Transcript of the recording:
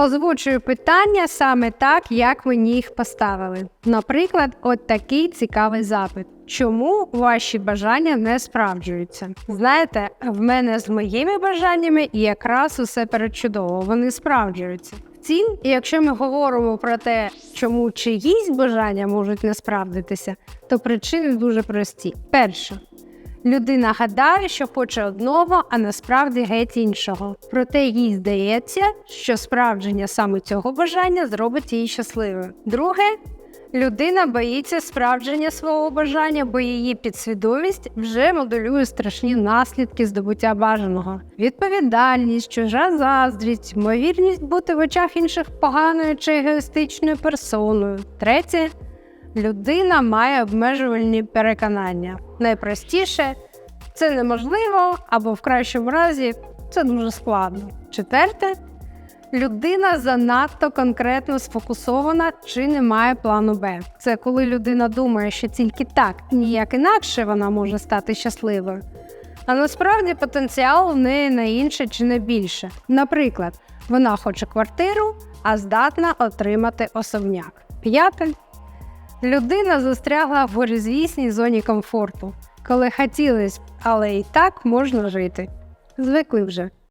Озвучую питання саме так, як мені їх поставили. Наприклад, от такий цікавий запит. Чому ваші бажання не справджуються? Знаєте, в мене з моїми бажаннями якраз усе перечудово, вони справджуються. Втім, якщо ми говоримо про те, чому чиїсь бажання можуть не справдитися, то причини дуже прості. Перше, Людина гадає, що хоче одного, а насправді геть іншого. Проте їй здається, що справдження саме цього бажання зробить її щасливою. Друге, людина боїться справдження свого бажання, бо її підсвідомість вже моделює страшні наслідки здобуття бажаного: відповідальність, чужа заздрість, ймовірність бути в очах інших поганою чи егоїстичною персоною. Третє. Людина має обмежувальні переконання. Найпростіше це неможливо, або в кращому разі це дуже складно. Четверте, людина занадто конкретно сфокусована чи не має плану Б. Це коли людина думає, що тільки так ніяк інакше вона може стати щасливою. А насправді потенціал в неї на інше чи не більше. Наприклад, вона хоче квартиру, а здатна отримати особняк. П'яте. Людина застрягла в горизвісній зоні комфорту, коли хотілось, але і так можна жити. Звикли вже.